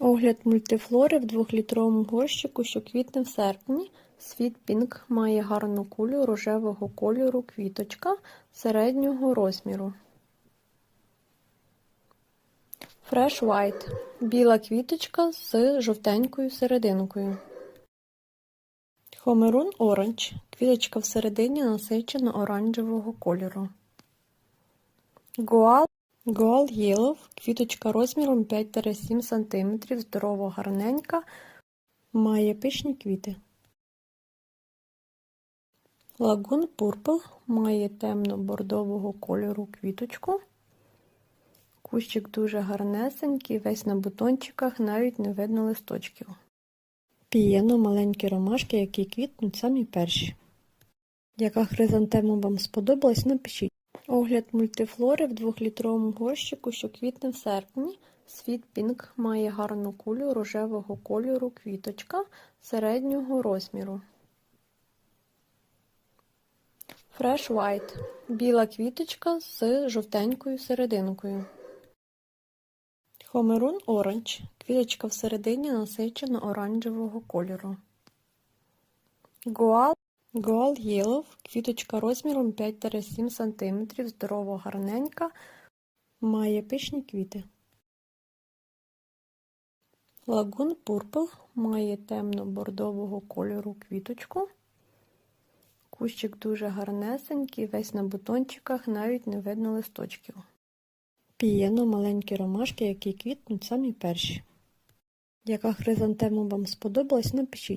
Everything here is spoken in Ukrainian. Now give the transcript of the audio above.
Огляд мультифлори в двохлітровому горщику, що квітне в серпні. Світ Пінк має гарну кулю рожевого кольору квіточка середнього розміру. Fresh White – біла квіточка з жовтенькою серединкою. Хомерун Orange – квіточка всередині насичено оранжевого кольору. Гоал Goal Yellow – квіточка розміром 5-7 см, здорова гарненька, має пишні квіти. Лагун Purple має темно-бордового кольору квіточку. Кущик дуже гарнесенький, весь на бутончиках, навіть не видно листочків. Пієно маленькі ромашки, які квітнуть самі перші. Яка хризантема вам сподобалась, напишіть. Огляд мультифлори в двохлітровому горщику, що квітне в серпні. Світ Пінк має гарну кулю рожевого кольору квіточка середнього розміру. Fresh White – біла квіточка з жовтенькою серединкою. Хомерун Orange – квіточка всередині насичено оранжевого кольору. Гоал Yellow – квіточка розміром 5-7 см, здорова гарненька, має пишні квіти. Лагун Purple має темно-бордового кольору квіточку. Кущик дуже гарнесенький, весь на бутончиках, навіть не видно листочків. Пієно маленькі ромашки, які квітнуть самі перші. Яка хризантема вам сподобалась, напишіть.